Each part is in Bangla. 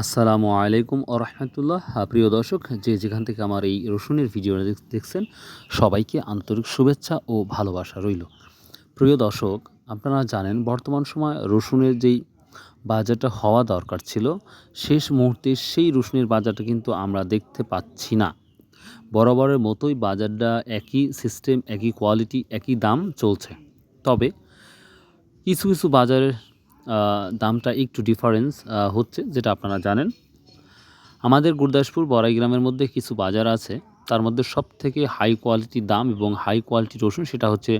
আসসালামু আলাইকুম ও রহমতুল্লাহ। প্রিয় দর্শক, যে যেখান থেকে আমার এই রসুনের ভিডিও দেখছেন, সবাইকে আন্তরিক শুভেচ্ছা ও ভালোবাসা রইল। প্রিয় দর্শক, আপনারা জানেন, বর্তমান সময় রসুনের যেই বাজারটা হওয়া দরকার ছিল, শেষ মুহূর্তে সেই রসুনের বাজারটা কিন্তু আমরা দেখতে পাচ্ছি না। বরাবরের মতোই বাজারটা একই সিস্টেম একই কোয়ালিটি একই দাম চলছে। তবে কিছু কিছু বাজারের দামটা একটু ডিফারেন্স হচ্ছে, যেটা আপনারা জানেন। আমাদের গুরদাসপুর বড়াই গ্রামের মধ্যে কিছু বাজার আছে। তার মধ্যে সব থেকে হাই কোয়ালিটি দাম এবং হাই কোয়ালিটি রসুন সেটা হচ্ছে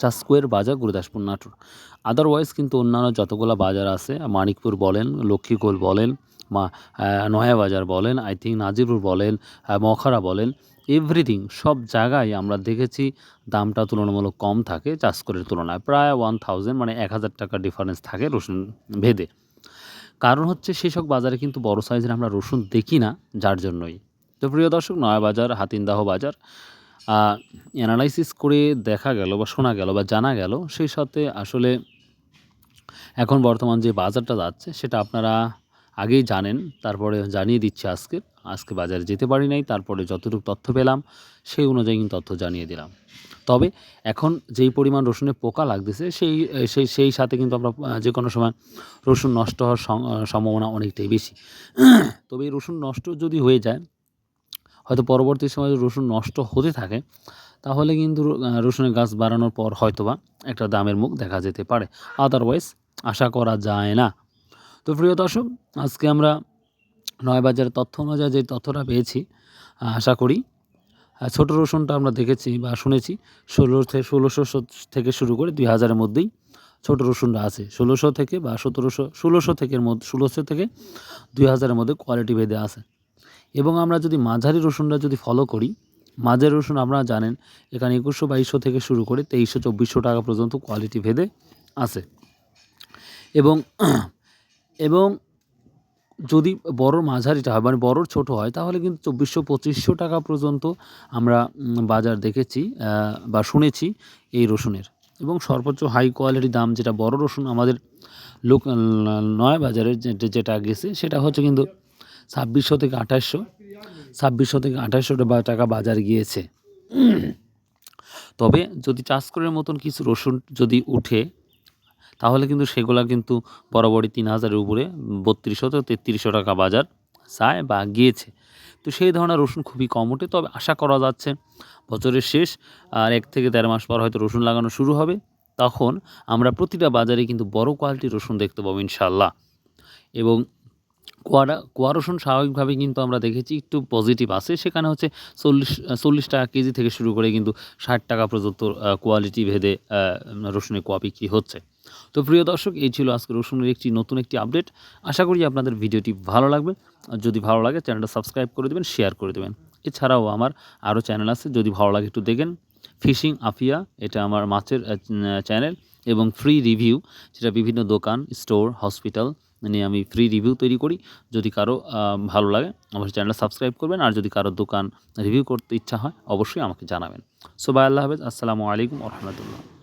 চাস্কোয়ের বাজার গুরুদাসপুর নাটোর। আদারওয়াইজ কিন্তু অন্যান্য যতগুলো বাজার আছে, মানিকপুর বলেন লক্ষ্মীগোল বলেন মা নয়া বাজার বলেন আই থিঙ্ক নাজিরপুর বলেন মখারা বলেন এভরিথিং সব জায়গায় আমরা দেখেছি দামটা তুলনামূলক কম থাকে চাষকরের তুলনায়। প্রায় ওয়ান থাউজেন্ড মানে এক হাজার টাকার ডিফারেন্স থাকে রসুন ভেদে। কারণ হচ্ছে সেসব বাজারে কিন্তু বড় সাইজের আমরা রসুন দেখি না, যার জন্যই। তো প্রিয় দর্শক নয়া বাজার হাতিনদাহ বাজার অ্যানালাইসিস করে দেখা গেল বা শোনা গেল বা জানা গেল, সেই সাথে আসলে এখন বর্তমান যে বাজারটা যাচ্ছে, সেটা আপনারা আগেই জানেন, তারপরে জানিয়ে দিচ্ছি আজকে। আজকে বাজারে যেতে পারি নাই, তারপরে যতটুকু তথ্য পেলাম, সেই অনুযায়ী কিন্তু তথ্য জানিয়ে দিলাম। তবে এখন যেই পরিমাণ রসুনে পোকা লাগতেছে, সেই সেই সেই সাথে কিন্তু আমরা যে কোনো সময় রসুন নষ্ট হওয়ার সম্ভাবনা অনেকটাই বেশি। তবে এই রসুন নষ্ট যদি হয়ে যায়, হয়তো পরবর্তী সময় রসুন নষ্ট হতে থাকে, তাহলে কিন্তু রসুনের গাছ বাড়ানোর পর হয়তোবা একটা দামের মুখ দেখা যেতে পারে। আদারওয়াইজ আশা করা যায় না। তো প্রিয় দর্শক, আজকে আমরা নয় বাজারের তথ্য অনুযায়ী যে তথ্যটা পেয়েছি আশা করি ছোটো রসুনটা আমরা দেখেছি বা শুনেছি, ষোলো থেকে ষোলোশো থেকে শুরু করে দুই হাজারের মধ্যেই ছোটো রসুনটা আছে। ষোলোশো থেকে বা সতেরোশো, ষোলোশো থেকে মধ্যে, ষোলোশো থেকে দুই হাজারের মধ্যে কোয়ালিটি ভেদে আছে। এবং আমরা যদি মাঝারি রসুনটা যদি ফলো করি, মাঝারি রসুন আপনারা জানেন, এখানে একুশশো বাইশশো থেকে শুরু করে তেইশশো, চব্বিশশো টাকা পর্যন্ত কোয়ালিটি ভেদে আছে। এবং এবং যদি বড় মাঝারিটা হয় মানে বড়োর ছোট হয়, তাহলে কিন্তু চব্বিশশো পঁচিশশো টাকা পর্যন্ত আমরা বাজার দেখেছি বা শুনেছি এই রসুনের। এবং সর্বোচ্চ হাই কোয়ালিটির দাম যেটা বড় রসুন আমাদের লোক নয় বাজারের যেটা গেছে, সেটা হচ্ছে কিন্তু ছাব্বিশশো থেকে আঠাশশো। ছাব্বিশশো থেকে আঠাশশো টাকা বাজার গিয়েছে। তবে যদি চাষ করার মতন কিছু রসুন যদি উঠে তাহলে কিন্তু সেগুলা কিন্তু বরাবরই তিন হাজারের উপরে বত্রিশশো থেকে তেত্রিশশো টাকা বাজার চায় বা গিয়েছে। তো সেই ধরনের রসুন খুবই কম ওঠে, তবে আশা করা যাচ্ছে বছরের শেষ আর এক থেকে দেড় মাস পর হয়তো রসুন লাগানো শুরু হবে। তখন আমরা প্রতিটা বাজারে কিন্তু বড় কোয়ালিটির রসুন দেখতে পাবো ইনশাল্লাহ এবং কোয়ারা কোয়া রসুন স্বাভাবিকভাবে কিন্তু আমরা দেখেছি একটু পজিটিভ আছে। সেখানে হচ্ছে চল্লিশ চল্লিশ টাকা কেজি থেকে শুরু করে কিন্তু ষাট টাকা পর্যন্ত কোয়ালিটি ভেদে রসুনের কোয়া বিক্রি হচ্ছে। তো প্রিয় দর্শক, এই ছিল আজকে রসুনের একটি নতুন একটি আপডেট। আশা করি আপনাদের ভিডিওটি ভালো লাগবে। আর যদি ভালো লাগে, চ্যানেলটা সাবস্ক্রাইব করে দেবেন, শেয়ার করে দেবেন। এছাড়াও আমার আরও চ্যানেল আছে, যদি ভালো লাগে একটু দেখেন। ফিশিং আফিয়া, এটা আমার মাছের চ্যানেল এবং ফ্রি রিভিউ। যেটা বিভিন্ন দোকান, স্টোর, হসপিটাল নিয়ে আমি ফ্রি রিভিউ তৈরি করি। যদি কারও ভালো লাগে, অবশ্যই চ্যানেলটা সাবস্ক্রাইব করবেন। আর যদি কারও দোকান রিভিউ করতে ইচ্ছা হয়, অবশ্যই আমাকে জানাবেন। সো, বাই, আল্লাহ হাফেজ। আসসালামু আলাইকুম রহমতুল্লাহ।